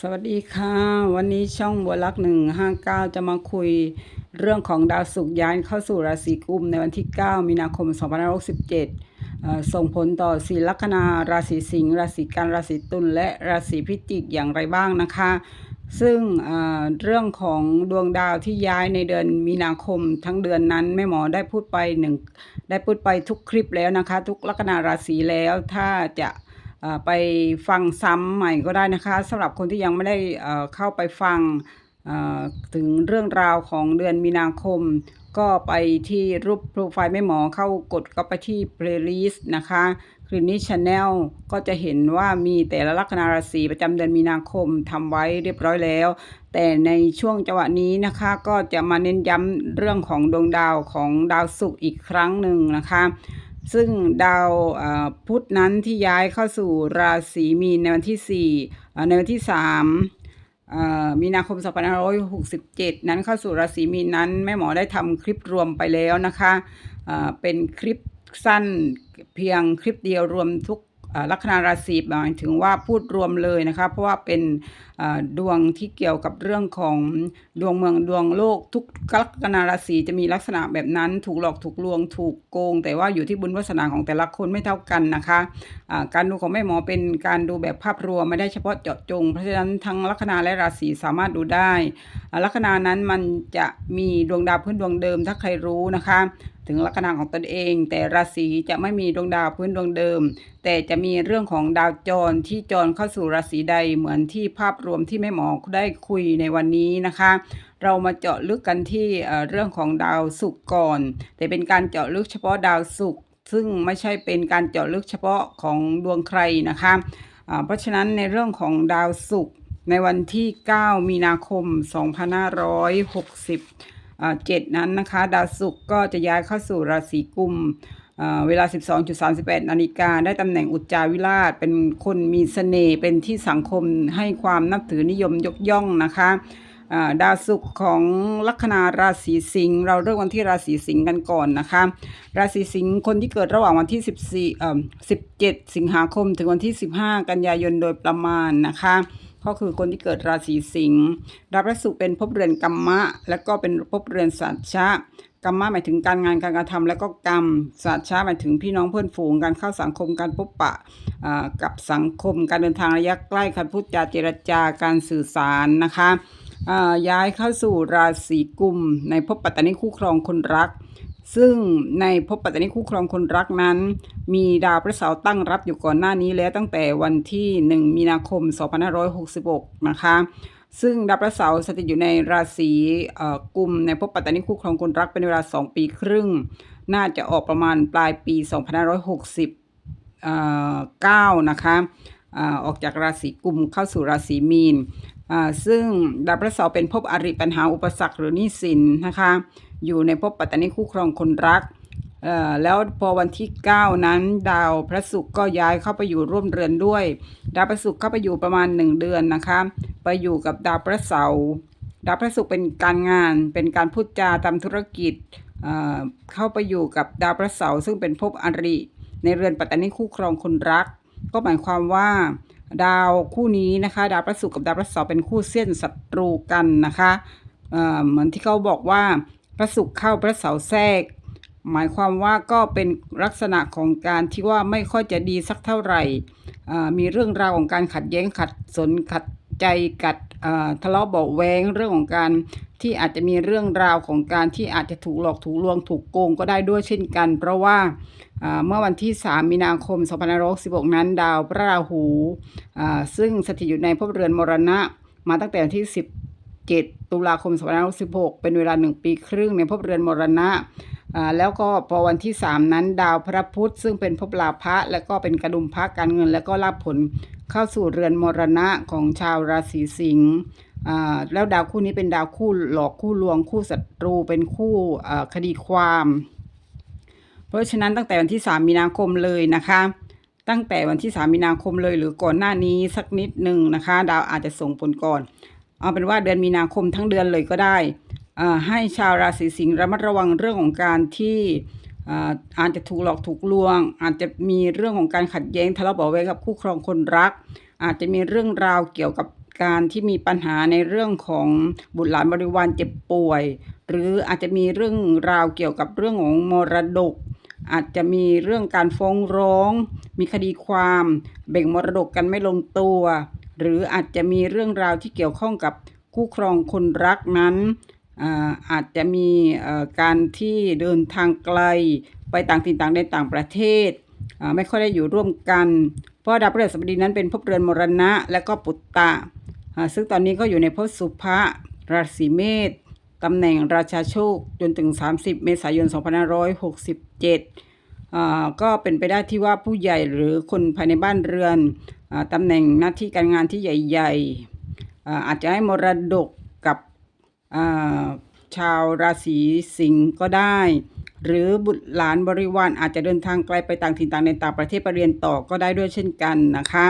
สวัสดีค่ะ วันนี้ช่องบัวลักษณ์หนึ่งห้าเก้าจะมาคุยเรื่องของดาวศุกร์ย้ายเข้าสู่ราศีกุมในวันที่ 9 มีนาคม 2567เอ่อส่งผลต่อสีลัคนาราศีสิงห์ราศีกันราศีตุลและราศีพิจิกอย่างไรบ้างนะคะ ซึ่งเรื่องของดวงดาวที่ย้ายในเดือนมีนาคมทั้งเดือนนั้นแม่หมอได้พูดไปหนึ่งได้พูดไปทุกคลิปแล้วนะคะ ทุกลัคนาราศีแล้วถ้าจะ ไปฟังซ้ำใหม่ก็ได้นะคะสำหรับคนที่ยังไม่ได้เอ่อเข้าไปฟังอ่อถึงเรื่องราวของเดือนมีนาคม ก็ไปที่รูปโปรไฟล์แม่หมอเข้ากดก็ไปที่ playlist นะคะคลินิชแนลก็จะเห็นว่ามีแต่ละลัคนาราศีประจำเดือนมีนาคมทำไว้เรียบร้อยแล้ว แต่ในช่วงจังหวะนี้นะคะก็จะมาเน้นย้ำเรื่องของดวงดาวของดาวศุกร์อีกครั้งหนึ่งนะคะ ซึ่งดาวพุธนั้นที่ย้ายเข้าสู่ราศีมีนในวันที่ 4 ในวันที่ 3 มีนาคม 2567 นั้นเข้าสู่ราศีมีนนั้น แม่หมอได้ทำคลิปรวมไปแล้วนะคะเอ่อเป็นคลิปสั้นเพียงคลิปเดียวรวมทุก ลัคนาราศีหมายถึงว่าพูดรวมเลยนะคะเพราะว่าเป็นดวงที่เกี่ยวกับเรื่องของดวงเมืองดวงโลกทุกลัคนาราศีจะมีลักษณะแบบนั้น ถูกหลอกถูกลวงถูกโกง แต่ว่าอยู่ที่บุญวาสนาของแต่ละคนไม่เท่ากันนะคะอ่าการดูของแม่หมอเป็นการดูแบบภาพรวมไม่ได้เฉพาะเจาะจง เพราะฉะนั้นทั้งลัคนาและราศีสามารถดูได้ลัคนานั้นมันจะมีดวงดาวพื้นดวงเดิมถ้าใครรู้นะคะ ถึงลัคนาของตนเอง แต่ราศีจะไม่มีดวงดาวพื้นดวงเดิม แต่จะมีเรื่องของดาวจรที่จรเข้าสู่ราศีใดเหมือนที่ภาพรวมที่แม่หมอได้คุยในวันนี้นะคะ เรามาเจาะลึกกันที่เรื่องของดาวศุกร์ก่อน แต่เป็นการเจาะลึกเฉพาะดาวศุกร์ซึ่งไม่ใช่เป็นการเจาะลึกเฉพาะของดวงใครนะคะอ่าเพราะฉะนั้นในเรื่องของดาวศุกร์ในวันที่ 9 มีนาคม 2560 เจ็ดนั้นนะคะ ดาวศุกร์ก็จะย้ายเข้าสู่ราศีกุมอ่าเวลา 12.38 นาฬิกา ได้ตำแหน่งอุจจาวิราช เป็นคนมีเสน่ห์ เป็นที่สังคมให้ความนับถือนิยมยกย่องนะคะดาวศุกร์ของลัคนาราศีสิงห์เราเริ่มวันที่ราศีสิงห์กันก่อนนะคะ ราศีสิงห์คนที่เกิดระหว่างวันที่ 14เอ่อ17 สิงหาคมถึงวันที่ 15 กันยายนโดยประมาณนะคะ ก็คือคนที่เกิดราศีสิงห์ดาวพระศุกร์เป็นภพเรือนกัมมะ และก็เป็นภพเรือนสัจชะกัมมะหมายถึงการงานการกระทำและก็กรรมสัจชะหมายถึงพี่น้องเพื่อนฝูงการเข้าสังคมการพบปะกับสังคม การเดินทางระยะใกล้การพูดจาเจรจาการสื่อสารนะคะย้ายเข้าสู่ราศีกุมในภพปัตตานิคู่ครองคนรัก ซึ่งในภพปัตตานิคู่ครองคนรักนั้น มีดาวพระเสาร์ตั้งรับอยู่ก่อนหน้านี้แล้วตั้งแต่วันที่ 1 มีนาคม 2566 นะคะ ซึ่งดาวพระเสาร์สถิตอยู่ในราศีกุมในภพปัตตานิคู่ครองคนรักเป็นเวลา 2 ปีครึ่ง น่าจะออกประมาณปลายปี 2569 นะคะออกจากราศีกุมเข้าสู่ราศีมีนซึ่งดาวพระเสาร์เป็นภพอริปัญหาอุปสรรคหรือนี้สินนะคะ อยู่ในภพปัตตานีคู่ครองคนรักแล้วพอวันที่ 9 นั้น ดาวพระศุกร์ก็ย้ายเข้าไปอยู่ร่วมเรือนด้วย ดาวพระศุกร์เข้าไปอยู่ประมาณ 1 เดือนนะคะไปอยู่กับดาวพระเสาร์ดาวพระศุกร์เป็นการงานเป็นการพูดจาทำธุรกิจเเข้าไปอยู่กับดาวพระเสาร์ซึ่งเป็นภพอริ ในเรือนปัตตานีคู่ครองคนรัก ก็หมายความว่าดาวคู่นี้นะคะ ดาวพระศุกร์กับดาวพระเสาร์เป็นคู่เส้นศัตรูกันนะคะเหมือนที่เขาบอกว่า พระศุกร์เข้าพระเสาร์แทรก หมายความว่าก็เป็นลักษณะของการที่ว่าไม่ค่อยจะดีสักเท่าไหร่ มีเรื่องราวของการขัดแย้งขัดสนขัดใจกัดทะเลาะเบาแวงเรื่องของการที่อาจจะมีเรื่องราวของการที่อาจจะถูกหลอกถูกลวงถูกโกงก็ได้ด้วยเช่นกัน เพราะว่าเมื่อวันที่ 3 มีนาคม 2566นั้น ดาวพระราหูซึ่งสถิตอยู่ในภพเรือนมรณะมาตั้งแต่วันที่ 10 7 ตุลาคม2566 เป็นเวลา 1 ปีครึ่งในภพเรือนมรณะแล้วก็พอวันที่ 3 นั้นดาวพระพุธซึ่งเป็นภพลาภะและก็เป็นกระดุมพระการเงิน และก็ลาภผลเข้าสู่เรือนมรณะของชาวราศีสิงห์แล้วดาวคู่นี้เป็นดาวคู่หลอกคู่ลวงคู่ศัตรูเป็นคู่คดีความ เพราะฉะนั้นตั้งแต่วันที่ 3 มีนาคมเลยนะคะตั้งแต่วันที่ 3 มีนาคมเลยหรือก่อนหน้านี้สักนิดหนึ่งนะคะ ดาวอาจจะส่งผลก่อน เอาเป็นว่าเดือนมีนาคมทั้งเดือนเลยก็ได้ให้ชาวราศีสิงห์ระมัดระวังเรื่องของการที่อาอาจจะถูกหลอกถูกลวง อาจจะมีเรื่องของการขัดแย้งทะเลาะเบาะแว้งกับคู่ครองคนรัก อาจจะมีเรื่องราวเกี่ยวกับการที่มีปัญหาในเรื่องของบุตรหลานบริวารเจ็บป่วย หรืออาจจะมีเรื่องราวเกี่ยวกับเรื่องของมรดก อาจจะมีเรื่องการฟ้องร้อง มีคดีความ แบ่งมรดกกันไม่ลงตัว หรืออาจจะมีเรื่องราวที่เกี่ยวข้องกับคู่ครองคนรักนั้นอ่าอาจจะมีอ่อการที่เดินทางไกลไปต่างถิ่นต่างแดนต่างประเทศอ่าไม่ค่อยได้อยู่ร่วมกัน เพราะดาวพฤหัสบดีนั้นเป็นภพเรือนมรณะ และก็ปุตตะอ่าซึ่งตอนนี้ก็อยู่ในภพสุภะราศีเมษตำแหน่งราชาโชคจนถึง 30 เมษายน 2567 ก็เป็นไปได้ที่ว่าผู้ใหญ่หรือคนภายในบ้านเรือนอตำแหน่งหน้าที่การงานที่ใหญ่ๆอาอาจจะให้มรดกกับชาวราศีสิงห์ก็ได้ หรือบุตรหลานบริวารอาจจะเดินทางไกลไปต่างถิ่นต่างในต่างประเทศไปเรียนต่อก็ได้ด้วยเช่นกันนะคะ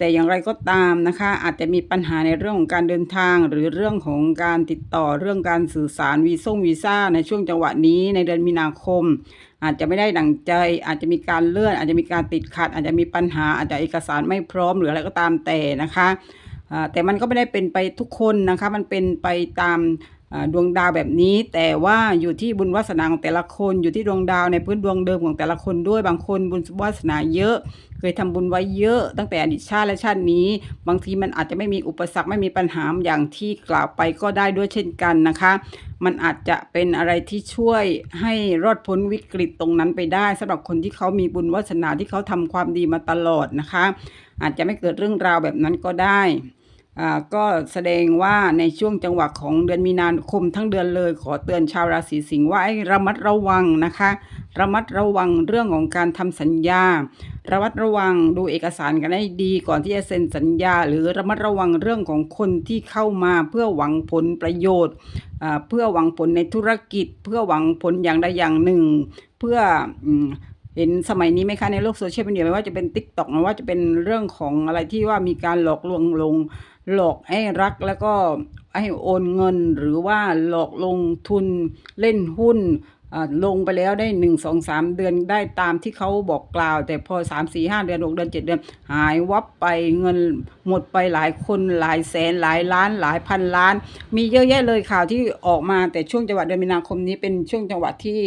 แต่อย่างไรก็ตามนะคะ อาจจะมีปัญหาในเรื่องของการเดินทาง หรือเรื่องของการติดต่อเรื่องการสื่อสารวีซ่งวีซ่าในช่วงจังหวะนี้ในเดือนมีนาคม อาจจะไม่ได้ดังใจ อาจจะมีการเลื่อน อาจจะมีการติดขัด อาจจะมีปัญหา อาจจะเอกสารไม่พร้อมหรืออะไรก็ตามแต่นะคะแต่มันก็ไม่ได้เป็นไปทุกคนนะคะ มันเป็นไปตาม ดวงดาวแบบนี้ แต่ว่าอยู่ที่บุญวาสนาของแต่ละคนอยู่ที่ดวงดาวในพื้นดวงเดิมของแต่ละคนด้วยบางคนบุญวาสนาเยอะ เคยทำบุญไว้เยอะ ตั้งแต่อดีตชาติและชาตินี้ บางทีมันอาจจะไม่มีอุปสรรคไม่มีปัญหาอย่างที่กล่าวไปก็ได้ด้วยเช่นกันนะคะ มันอาจจะเป็นอะไรที่ช่วยให้รอดพ้นวิกฤตตรงนั้นไปได้สำหรับคนที่เขามีบุญวาสนาที่เขาทำความดีมาตลอดนะคะ อาจจะไม่เกิดเรื่องราวแบบนั้นก็ได้ ก็แสดงว่าในช่วงจังหวะของเดือนมีนาคมทั้งเดือนเลย ขอเตือนชาวราศีสิงห์ว่าให้ระมัดระวังนะคะ ระมัดระวังเรื่องของการทำสัญญา ระมัดระวังดูเอกสารกันให้ดีก่อนที่จะเซ็นสัญญา หรือระมัดระวังเรื่องของคนที่เข้ามาเพื่อหวังผลประโยชน์ เพื่อหวังผลในธุรกิจ เพื่อหวังผลอย่างใดอย่างหนึ่ง เพื่อเห็นสมัยนี้ไหมคะในโลกโซเชียลมีเดียไม่ว่าจะเป็น t ิ k t o k ไม่ว่าจะเป็นเรื่องของอะไรที่ว่ามีการหลอกลวงลง หลอกให้รักแล้วก็ให้โอนเงินหรือว่าหลอกลงทุนเล่นหุ้น ลงไปแล้วได้หนึ่งสองสามเดือนได้ตามที่เขาบอกกล่าว แต่พอสามสี่ห้าเดือนหกเดือนเจ็ดเดือน หายวับไปเงินหมดไปหลายคนหลายแสนหลายล้านหลายพันล้าน มีเยอะแยะเลยข่าวที่ออกมาแต่ช่วงจังหวะเดือนมีนาคมนี้เป็นช่วงจังหวะที่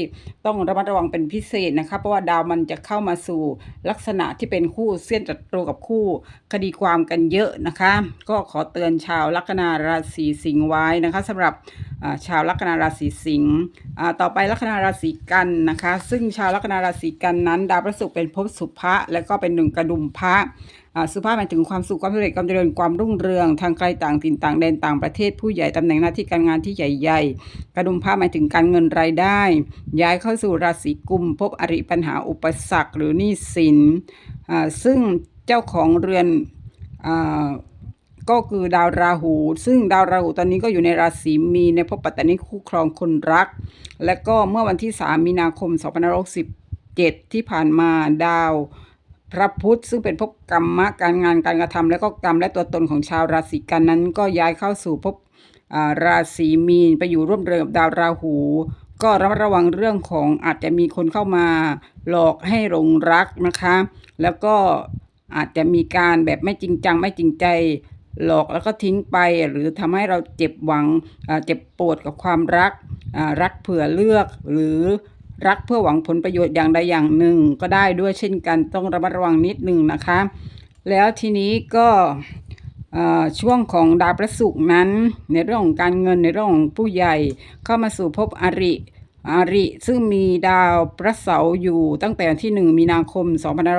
ต้องระมัดระวังเป็นพิเศษนะคะเพราะว่าดาวมันจะเข้ามาสู่ลักษณะที่เป็นคู่เส้นจัตรูกับคู่คดีความกันเยอะนะคะ ก็ขอเตือนชาวลัคนาราศีสิงห์ไว้นะคะสำหรับ ชาวลัคนาราศีสิงห์ต่อไปลัคนาราศีกันนะคะ ซึ่งชาวลัคนาราศีกันนั้น ดาวพระศุกร์เป็นภพสุภะและก็เป็นหนึ่งกระดุมพระสุภาพหมายถึงความสุขความสำเร็จความเจริญความรุ่งเรืองทางไกลต่างถิ่นต่างแดนต่างประเทศผู้ใหญ่ตำแหน่งหน้าที่การงานที่ใหญ่ๆกระดุมผ้าหมายถึงการเงินรายได้ ย้ายเข้าสู่ราศีกุม พบอริปัญหาอุปสรรคหรือหนี้สินซึ่งเจ้าของเรือนอ ก็คือดาวราหู ซึ่งดาวราหูตอนนี้ก็อยู่ในราศีมีนในภพปัตตานิคู่ครองคนรัก และก็เมื่อวันที่ 3 มีนาคม2567ที่ผ่านมาดาวพระพุธซึ่งเป็นภพกรรมะการงานการกระทำและก็กรรมและตัวตนของชาวราศีกันนั้น ก็ย้ายเข้าสู่ภพอ่าราศีมีนไปอยู่ร่วมเรือกับดาวราหู ก็ระมัดระวังเรื่องของอาจจะมีคนเข้ามาหลอกให้หลงรักนะคะ แล้วก็อาจจะมีการแบบไม่จริงจังไม่จริงใจ หลอกแล้วก็ทิ้งไป หรือทำให้เราเจ็บหวังเจ็บปวดกับความรักรักเผื่อเลือก หรือรักเพื่อหวังผลประโยชน์อย่างใดอย่างหนึ่ง ก็ได้ด้วยเช่นกันต้องระมัดระวังนิดหนึ่งนะคะ แล้วทีนี้ก็ช่วงของดาวพระศุกร์นั้น ในเรื่องของการเงินในเรื่องของผู้ใหญ่เข้ามาสู่ภพอริอริซึ่งมีดาวพระเสาร์อยู่ตั้งแต่วันที่ 1 มีนาคม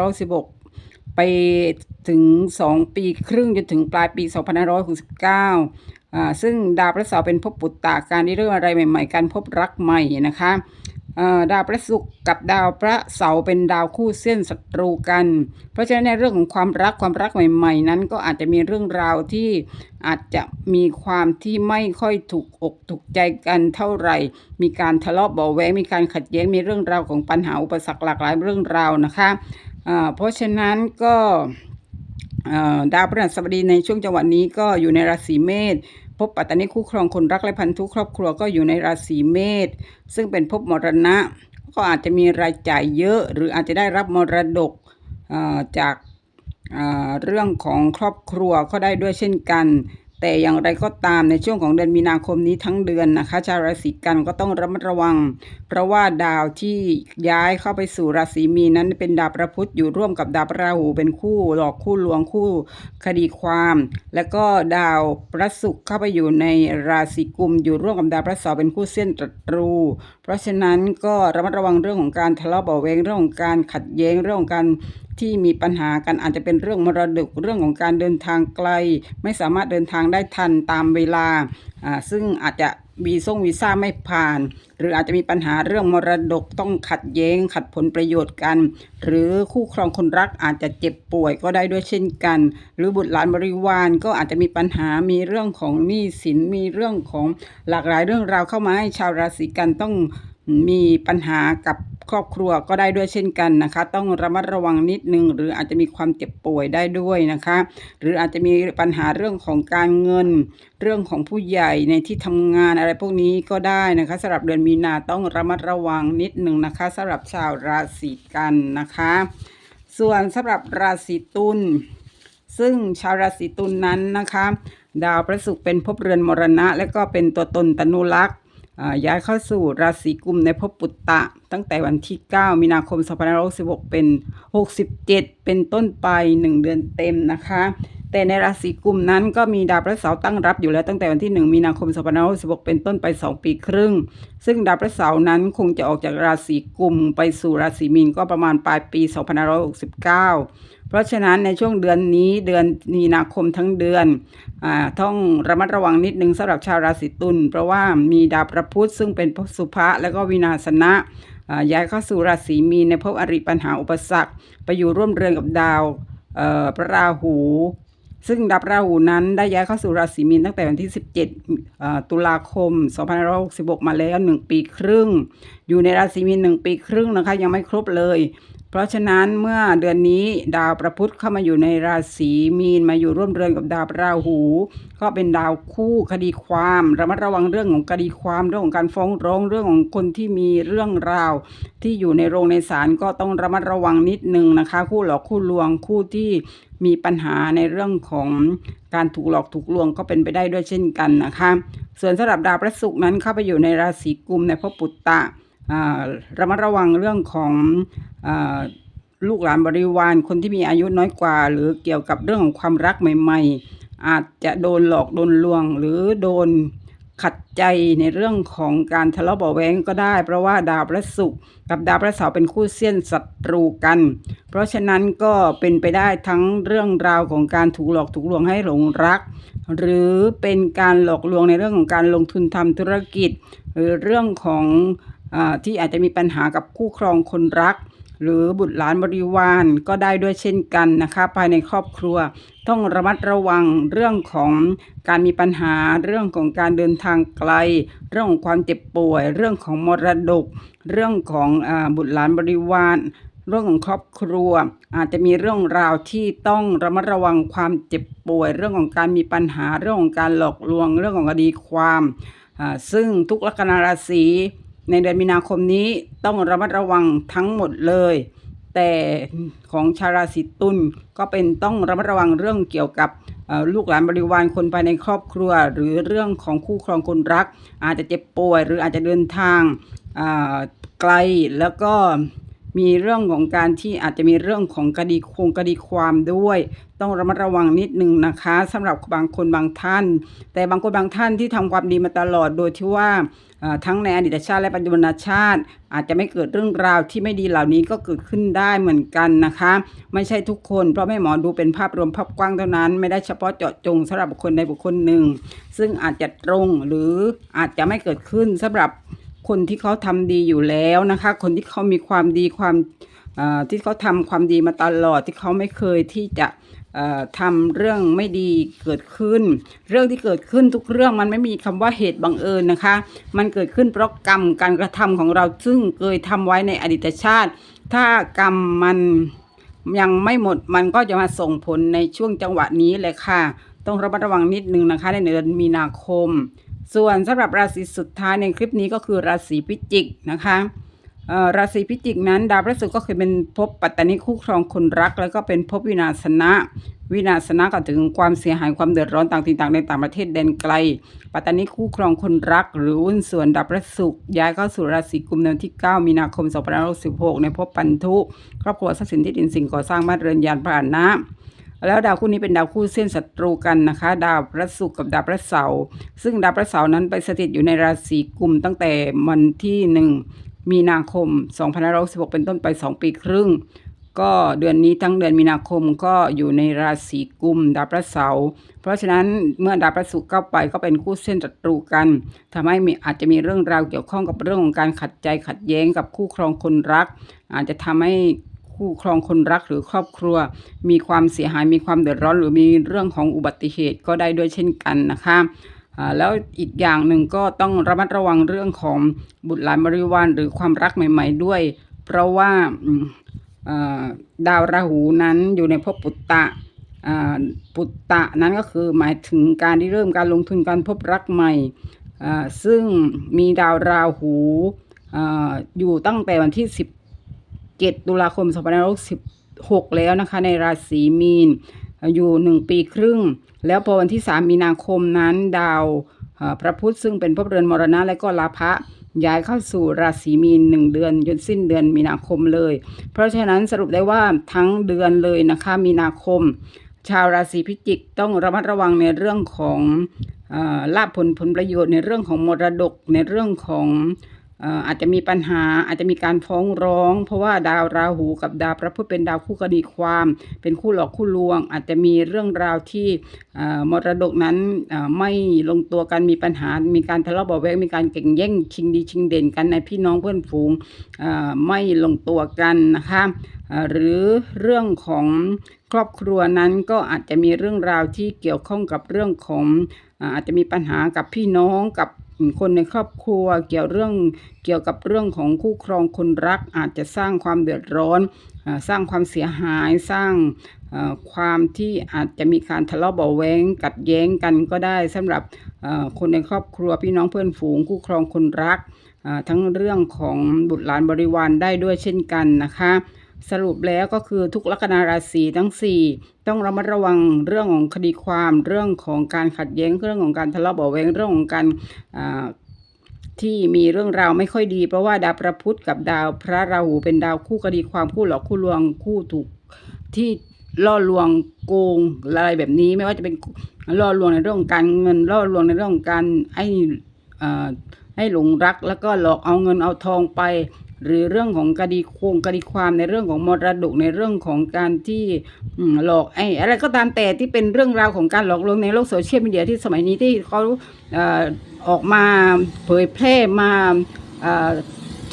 2516 ไปถึง 2 ปีครึ่งจนถึงปลายปี 2569อ่าซึ่งดาวพระเสาร์เป็นภพปุตตะการที่เรื่องอะไรใหม่ ๆ การพบรักใหม่นะคะอ่าดาวพระศุกร์กับดาวพระเสาร์เป็นดาวคู่เส้นศัตรูกัน เพราะฉะนั้นในเรื่องของความรักความรักใหม่ ๆ นั้นก็อาจจะมีเรื่องราวที่อาจจะมีความที่ไม่ค่อยถูกอกถูกใจกันเท่าไหร่ มีการทะเลาะเบาแวงมีการขัดแย้งมีเรื่องราวของปัญหาอุปสรรคหลากหลายเรื่องราวนะคะ เพราะฉะนั้นก็ดาวพฤหัสบดีในช่วงจังหวะนี้ก็อยู่ในราศีเมษภพปัตตานีคู่ครองคนรักและพันธุครอบครัวก็อยู่ในราศีเมษซึ่งเป็นภพมรณะ ก็อาจจะมีรายจ่ายเยอะ หรืออาจจะได้รับมรดกจากเรื่องของครอบครัวก็ได้ด้วยเช่นกัน แต่อย่างไรก็ตามในช่วงของเดือนมีนาคมนี้ทั้งเดือนนะคะ ชาวราศีกันก็ต้องระมัดระวัง เพราะว่าดาวที่ย้ายเข้าไปสู่ราศีมีนนั้นเป็นดาวประพุธอยู่ร่วมกับดาวพระราหูเป็นคู่หลอกคู่ลวงคู่คดีความ แล้วก็ดาวพระศุกร์เข้าไปอยู่ในราศีกุม อยู่ร่วมกับดาวพระเสาร์เป็นคู่เส้นตรู เพราะฉะนั้นก็ระมัดระวังเรื่องของการทะเลาะเบาะแวงเรื่องของการขัดแย้งเรื่องของการ ที่มีปัญหากันอาจจะเป็นเรื่องมรดกเรื่องของการเดินทางไกล ไม่สามารถเดินทางได้ทันตามเวลาซึ่งอาจจะวีซ่งวีซ่าไม่ผ่าน หรืออาจจะมีปัญหาเรื่องมรดกต้องขัดแย้ง ขัดผลประโยชน์กัน หรือคู่ครองคนรักอาจจะเจ็บป่วยก็ได้ด้วยเช่นกัน หรือบุตรหลานบริวารก็อาจจะมีปัญหามีเรื่องของหนี้สินมีเรื่องของหลากหลายเรื่องราวเข้ามาให้ชาวราศีกันต้อง มีปัญหากับครอบครัวก็ได้ด้วยเช่นกันนะคะ ต้องระมัดระวังนิดนึง หรืออาจจะมีความเจ็บป่วยได้ด้วยนะคะ หรืออาจจะมีปัญหาเรื่องของการเงิน เรื่องของผู้ใหญ่ในที่ทำงานอะไรพวกนี้ก็ได้นะคะสำหรับเดือนมีนาต้องระมัดระวังนิดหนึ่งนะคะสำหรับชาวราศีกันนะคะ ส่วนสำหรับราศีตุลซึ่งชาวราศีตุลนั้นนะคะ ดาวพระศุกร์เป็นภพเรือนมรณะ และก็เป็นตัวตนตนุรักษ์ ย้ายเข้าสู่ราศีกุมในภพปุตตะ ตั้งแต่วันที่ 9 มีนาคม 2566 เป็น 67 เป็นต้นไป 1 เดือนเต็มนะคะ แต่ในราศีกุมนั้นก็มีดาวพระเสาร์ตั้งรับอยู่แล้วตั้งแต่วันที่ 1 มีนาคม2566เป็นต้นไป 2 ปีครึ่ง ซึ่งดาวพระเสาร์นั้นคงจะออกจากราศีกุมไปสู่ราศีมีนก็ประมาณปลายปี2569 เพราะฉะนั้นในช่วงเดือนนี้เดือนมีนาคมทั้งเดือนอ่าต้องระมัดระวังนิดนึงสำหรับชาวราศีตุลเพราะว่ามีดาวพระพุธซึ่งเป็นสุภะและก็วินาศนะย้ายเข้าสู่ราศีมีนในภพอริปัญหาอุปสรรค ไปอยู่ร่วมเรือนกับดาวเอ่อพระราหู ซึ่งดับราหูนั้นได้ย้ายเข้าสู่ราศีมีนตั้งแต่วันที่ 17 ตุลาคม 2566 มาแล้ว 1 ปีครึ่ง อยู่ในราศีมีน 1 ปีครึ่งนะคะ ยังไม่ครบเลย เพราะฉะนั้นเมื่อเดือนนี้ดาวประพุธเข้ามาอยู่ในราศีมีนมาอยู่ร่วมเรือนกับดาวราหู ก็เป็นดาวคู่คดีความระมัดระวังเรื่องของคดีความเรื่องของการฟ้องร้องเรื่องของคนที่มีเรื่องราว ที่อยู่ในโรงในศาลก็ต้องระมัดระวังนิดนึงนะคะ คู่หลอกคู่ลวงคู่ที่มีปัญหาในเรื่องของการถูกหลอกถูกลวงก็เป็นไปได้ด้วยเช่นกันนะคะ ส่วนสำหรับดาวพระศุกร์นั้นเข้าไปอยู่ในราศีกุมในภพปุตตะ ระมัดระวังเรื่องของอลูกหลานบริวารคนที่มีอายุน้อยกว่า หรือเกี่ยวกับเรื่องของความรักใหม่ ๆ อาจจะโดนหลอกโดนลวง หรือโดนขัดใจในเรื่องของการทะเลาะเบาะแว้งก็ได้ เพราะว่าดาวพระศุกร์กับดาวพระเสาร์เป็นคู่เสี้ยนศัตรูกัน เพราะฉะนั้นก็เป็นไปได้ทั้งเรื่องราวของการถูกหลอกถูกลวงให้หลงรัก หรือเป็นการหลอกลวงในเรื่องของการลงทุนทำธุรกิจ หรือเรื่องของ ที่อาจจะมีปัญหากับคู่ครองคนรัก หรือบุตรหลานบริวารก็ได้ด้วยเช่นกันนะคะ ภายในครอบครัว ต้องระมัดระวังเรื่องของการมีปัญหาเรื่องของการเดินทางไกล เรื่องของความเจ็บป่วย เรื่องของมรดก เรื่องของอบุตรหลานบริวารเรื่องของครอบครัว อาจจะมีเรื่องราวที่ต้องระมัดระวังความเจ็บป่วย เรื่องของการมีปัญหาเรื่องของการหลอกลวง เรื่องของคดีความ ซึ่งทุกลัคนาราศี ในเดือนมีนาคมนี้ต้องระมัดระวังทั้งหมดเลย แต่ของชาวราศีตุลก็เป็นต้องระมัดระวังเรื่องเกี่ยวกับลูกหลานบริวารคนภายในครอบครัว หรือเรื่องของคู่ครองคนรัก อาจจะเจ็บป่วย หรืออาจจะเดินทางไกลแล้วก็ มีเรื่องของการที่อาจจะมีเรื่องของคดีคงคดีความด้วย ต้องระมัดระวังนิดนึงนะคะสำหรับบางคนบางท่าน แต่บางคนบางท่านที่ทำความดีมาตลอดโดยที่ว่าทั้งในอดีตชาติและปัจจุบันชาติ อาจจะไม่เกิดเรื่องราวที่ไม่ดีเหล่านี้ก็เกิดขึ้นได้เหมือนกันนะคะ ไม่ใช่ทุกคนเพราะแม่หมอดูเป็นภาพรวมภาพกว้างเท่านั้น ไม่ได้เฉพาะเจาะจงสำหรับบุคคลใดบุคคลหนึ่ง ซึ่งอาจจะตรงหรืออาจจะไม่เกิดขึ้นสำหรับ คนที่เขาทำดีอยู่แล้วนะคะ คนที่เขามีความดีความที่เขาทำความดีมาตลอดที่เขาไม่เคยที่จะทำเรื่องไม่ดีเกิดขึ้น เรื่องที่เกิดขึ้นทุกเรื่องมันไม่มีคำว่าเหตุบังเอิญนะคะ มันเกิดขึ้นเพราะกรรมการกระทำของเราซึ่งเคยทำไว้ในอดีตชาติ ถ้ากรรมมันยังไม่หมดมันก็จะมาส่งผลในช่วงจังหวะนี้เลยค่ะ ต้องระมัดระวังนิดนึงนะคะ ในเดือนมีนาคม ส่วนสำหรับราศีสุดท้ายในคลิปนี้ก็คือราศีพิจิกนะคะราศีพิจิกนั้น ดาวพฤหัสก็คือเป็นภพปัตตานิคู่ครองคนรัก แล้วก็เป็นภพวินาศนะ วินาศนะก็ถึงความเสียหายความเดือดร้อนต่างถิ่นต่างในต่างประเทศแดนไกล ปัตตานิคู่ครองคนรัก หรือหุ้นส่วนดาวพฤหัสย้ายเข้าสู่ราศีกุมในวันที่ 9 มีนาคม 2566 ในภพปันทุ ครอบครัวทรัพย์สินที่ดินสิ่งก่อสร้างบ้านเรือนยานพาหนะ แล้วดาวคู่นี้เป็นดาวคู่เส้นศัตรูกันนะคะ ดาวพระศุกร์กับดาวพระเสาร์ซึ่งดาวพระเสาร์นั้นไปสถิตอยู่ในราศีกุมตั้งแต่วันที่หนึ่งมีนาคม2566เป็นต้นไป 2 ปีครึ่ง ก็เดือนนี้ทั้งเดือนมีนาคมก็อยู่ในราศีกุมดาวพระเสาร์เพราะฉะนั้นเมื่อดาวพระศุกร์เข้าไปก็เป็นคู่เส้นศัตรูกันทำให้มีอาจจะมีเรื่องราวเกี่ยวข้องกับเรื่องของการขัดใจขัดแย้งกับคู่ครองคนรัก อาจจะทำให้ คู่ครองคนรักหรือครอบครัว มีความเสียหายมีความเดือดร้อน หรือมีเรื่องของอุบัติเหตุก็ได้ด้วยเช่นกันนะคะแล้วอีกอย่างหนึ่งก็ต้องระมัดระวังเรื่องของบุตรหลานบริวารหรือความรักใหม่ ๆด้วย เพราะว่าดาวราหูนั้นอยู่ในภพปุตตะปุตตะนั้นก็คือหมายถึงการที่เริ่มการลงทุนการพบรักใหม่ ซึ่งมีดาวราหูอ่าอยู่ตั้งแต่วันที่10 7 ตุลาคม2566 แล้วนะคะ ในราศีมีน อยู่หนึ่งปีครึ่ง แล้วพอวันที่ 3 มีนาคมนั้นดาวพระพุธซึ่งเป็นภพเรือนมรณะและก็ลาภะย้ายเข้าสู่ราศีมีนหนึ่งเดือนจนสิ้นเดือนมีนาคมเลย เพราะฉะนั้นสรุปได้ว่าทั้งเดือนเลยนะคะมีนาคม ชาวราศีพิจิกต้องระมัดระวังในเรื่องของลาภผลผลประโยชน์ในเรื่องของมรดกในเรื่องของ อาจจะมีปัญหาอาจจะมีการฟ้องร้อง เพราะว่าดาวราหูกับดาวพระพุธเป็นดาวคู่คดีความ เป็นคู่หลอกคู่ลวง อาจจะมีเรื่องราวที่มรดกนั้นไม่ลงตัวกันมีปัญหา มีการทะเลาะเบาะแวงมีการแข่งแย่งชิงดีชิงเด่นกันในพี่น้องเพื่อนฝูงไม่ลงตัวกันนะคะหรือเรื่องของครอบครัวนั้นก็อาจจะมีเรื่องราวที่เกี่ยวข้องกับเรื่องของอาจจะมีปัญหากับพี่น้องกับ คนในครอบครัวเกี่ยวเรื่องเกี่ยวกับเรื่องของคู่ครองคนรักอาจจะสร้างความเดือดร้อน สร้างความเสียหายสร้างความที่อาจจะมีการทะเลาะเบาแวงกัดแย้งกันก็ได้สำหรับคนในครอบครัวพี่น้องเพื่อนฝูงคู่ครองคนรัก ทั้งเรื่องของบุตรหลานบริวารได้ด้วยเช่นกันนะคะ สรุปแล้วก็คือทุกลัคนาราศีทั้ง 4 ต้องระมัดระวังเรื่องของคดีความเรื่องของการขัดแย้งเรื่องของการทะเลาะเบาะแว้งเรื่องของการที่มีเรื่องราวไม่ค่อยดี เพราะว่าดาวพระพุธกับดาวพระราหูเป็นดาวคู่คดีความคู่หลอกคู่ลวงคู่ถูกที่ล่อลวงโกงอะไรแบบนี้ ไม่ว่าจะเป็นล่อลวงในเรื่องของการเงินล่อลวงในเรื่องของการให้อ่อให้หลงรัก แล้วก็หลอกเอาเงินเอาทองไป หรือเรื่องของคดีโคงคดีความในเรื่องของมรดกในเรื่องของการที่หลอกไอ้อะไรก็ตามแต่ที่เป็นเรื่องราวของการหลอกลวงในโลกโซเชียลมีเดียที่สมัยนี้ที่เขาเอออกมาเผยแพร่มา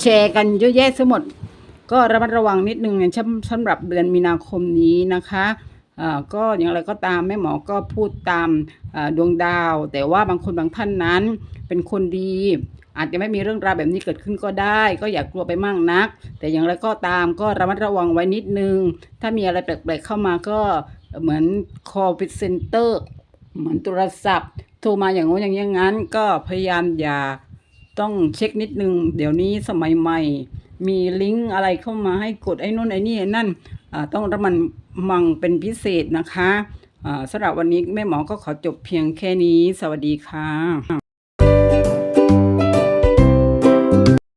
แชร์กันเยอะแยะทั้งหมด ก็ระมัดระวังนิดนึงในช่ำสำหรับเดือนมีนาคมนี้นะคะก็อย่างไรก็ตามแม่หมอก็พูดตามดวงดาว แต่ว่าบางคนบางท่านนั้นเป็นคนดี อาจจะไม่มีเรื่องราวแบบนี้เกิดขึ้นก็ได้ ก็อย่ากกลัวไปมากนัก แต่อย่างไรก็ตามก็ระมัดระวังไว้นิดนึง ถ้ามีอะไรแปลกๆเข้ามาก็เหมือน call center เหมือนโทรศัพท์ โทรมาอย่างโน้นอย่างนี้อย่างนั้น ก็พยายามอย่าต้องเช็คนิดนึง เดี๋ยวนี้สมัยใหม่ มีลิงก์อะไรเข้ามาให้กดไอ้นู่นไอ้นี่ไอ้นั่นต้องระมันมังเป็นพิเศษนะคะสำหรับวันนี้แม่หมอก็ขอจบเพียงแค่นี้ สวัสดีค่ะ